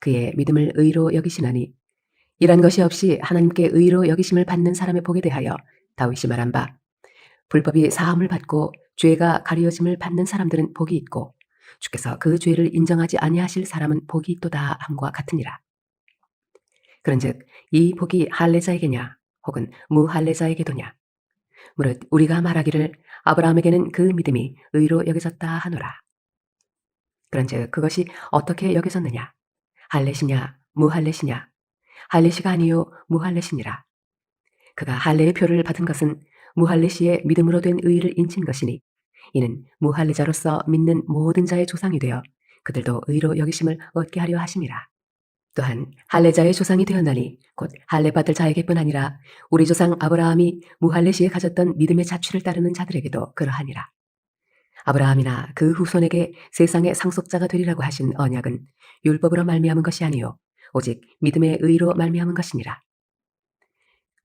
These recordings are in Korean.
그의 믿음을 의로 여기시나니 이란 것이 없이 하나님께 의로 여기심을 받는 사람의 복에 대하여 다윗이 말한 바 불법이 사함을 받고 죄가 가리어짐을 받는 사람들은 복이 있고 주께서 그 죄를 인정하지 아니하실 사람은 복이 있도다 함과 같으니라. 그런즉 이 복이 할례자에게냐 혹은 무할례자에게도냐 무릇 우리가 말하기를 아브라함에게는 그 믿음이 의로 여겨졌다 하노라. 그런즉 그것이 어떻게 여겨졌느냐 할례시냐 무할례시냐 할례시가 아니요 무할례시니라. 그가 할례의 표를 받은 것은 무할례시의 믿음으로 된 의를 인친 것이니 이는 무할례자로서 믿는 모든 자의 조상이 되어 그들도 의로 여기심을 얻게 하려 하심이라. 또한 할례자의 조상이 되었나니 곧 할례 받을 자에게뿐 아니라 우리 조상 아브라함이 무할례시에 가졌던 믿음의 자취를 따르는 자들에게도 그러하니라. 아브라함이나 그 후손에게 세상의 상속자가 되리라고 하신 언약은 율법으로 말미암은 것이 아니요 오직 믿음의 의로 말미암은 것이니라.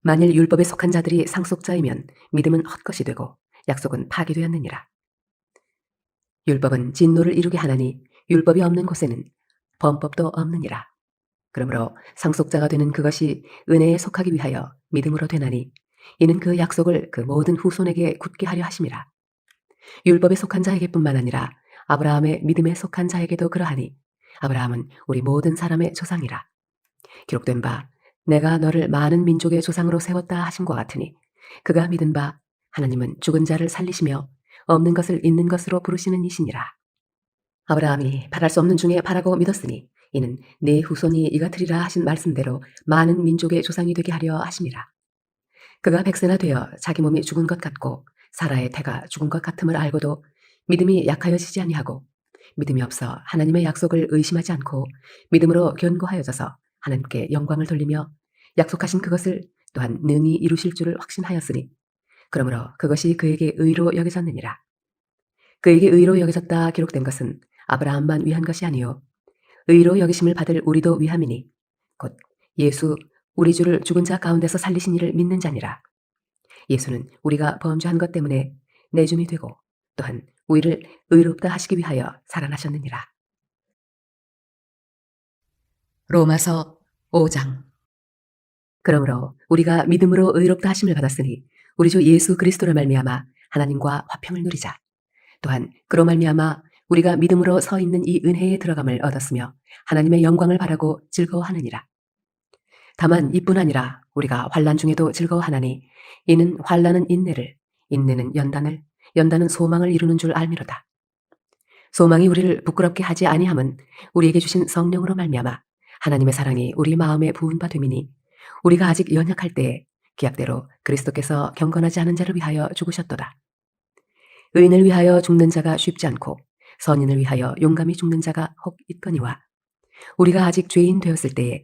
만일 율법에 속한 자들이 상속자이면 믿음은 헛것이 되고 약속은 파기되었느니라. 율법은 진노를 이루게 하나니 율법이 없는 곳에는 범법도 없느니라. 그러므로 상속자가 되는 그것이 은혜에 속하기 위하여 믿음으로 되나니 이는 그 약속을 그 모든 후손에게 굳게 하려 하심이라. 율법에 속한 자에게뿐만 아니라 아브라함의 믿음에 속한 자에게도 그러하니 아브라함은 우리 모든 사람의 조상이라. 기록된 바 내가 너를 많은 민족의 조상으로 세웠다 하신 것 같으니 그가 믿은 바 하나님은 죽은 자를 살리시며 없는 것을 있는 것으로 부르시는 이시니라. 아브라함이 바랄 수 없는 중에 바라고 믿었으니 이는 내 후손이 이가 되리라 하신 말씀대로 많은 민족의 조상이 되게 하려 하심이라. 그가 백세나 되어 자기 몸이 죽은 것 같고 사라의 태가 죽은 것 같음을 알고도 믿음이 약하여지지 아니하고 믿음이 없어 하나님의 약속을 의심하지 않고 믿음으로 견고하여져서 하나님께 영광을 돌리며 약속하신 그것을 또한 능히 이루실 줄을 확신하였으니 그러므로 그것이 그에게 의로 여겨졌느니라. 그에게 의로 여겨졌다 기록된 것은 아브라함만 위한 것이 아니요 의로 여기심을 받을 우리도 위함이니 곧 예수 우리 주를 죽은 자 가운데서 살리신 이를 믿는 자니라. 예수는 우리가 범죄한 것 때문에 내줌이 되고 또한 우리를 의롭다 하시기 위하여 살아나셨느니라. 로마서 5장 그러므로 우리가 믿음으로 의롭다 하심을 받았으니 우리 주 예수 그리스도로 말미암아 하나님과 화평을 누리자. 또한 그로 말미암아 우리가 믿음으로 서 있는 이 은혜에 들어감을 얻었으며 하나님의 영광을 바라고 즐거워하느니라. 다만 이뿐 아니라 우리가 환란 중에도 즐거워하나니 이는 환란은 인내를 인내는 연단을 연단은 소망을 이루는 줄 알미로다. 소망이 우리를 부끄럽게 하지 아니함은 우리에게 주신 성령으로 말미암아 하나님의 사랑이 우리 마음에 부은 바 됨이니 우리가 아직 연약할 때에 기약대로 그리스도께서 경건하지 않은 자를 위하여 죽으셨도다. 의인을 위하여 죽는 자가 쉽지 않고 선인을 위하여 용감히 죽는 자가 혹 있거니와 우리가 아직 죄인 되었을 때에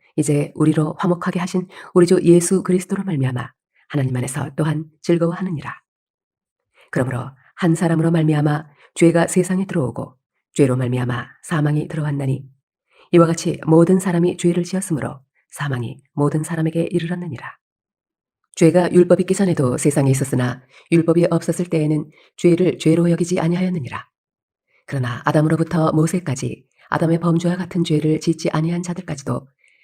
이제 우리로 화목하게 하신 우리 주 예수 그리스도로 말미암아 하나님 안에서 또한 즐거워하느니라. 그러므로 한 사람으로 말미암아 죄가 세상에 들어오고 죄로 말미암아 사망이 들어왔나니 이와 같이 모든 사람이 죄를 지었으므로 사망이 모든 사람에게 이르렀느니라. 죄가 율법 있기 전에도 세상에 있었으나 율법이 없었을 때에는 죄를 죄로 여기지 아니하였느니라. 그러나 아담으로부터 모세까지 아담의 범죄와 같은 죄를 짓지 아니한 자들까지도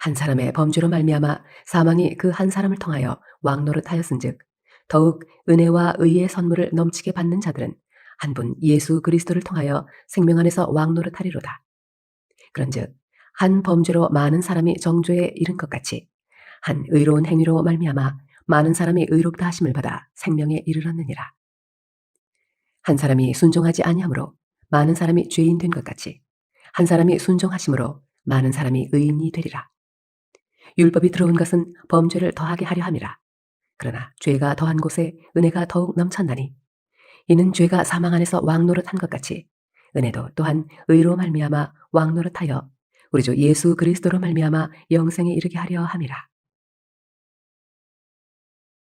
한 사람의 범죄로 말미암아 사망이 그 한 사람을 통하여 왕노릇하였은즉 더욱 은혜와 의의 선물을 넘치게 받는 자들은 한 분 예수 그리스도를 통하여 생명 안에서 왕노릇하리로다. 그런즉 한 범죄로 많은 사람이 정죄에 이른 것 같이 한 의로운 행위로 말미암아 많은 사람이 의롭다 하심을 받아 생명에 이르렀느니라. 한 사람이 순종하지 아니하므로 많은 사람이 죄인 된 것 같이 한 사람이 순종하심으로 많은 사람이 의인이 되리라. 율법이 들어온 것은 범죄를 더하게 하려 함이라. 그러나 죄가 더한 곳에 은혜가 더욱 넘쳤나니 이는 죄가 사망 안에서 왕노릇한 것 같이 은혜도 또한 의로 말미암아 왕노릇하여 우리 주 예수 그리스도로 말미암아 영생에 이르게 하려 함이라.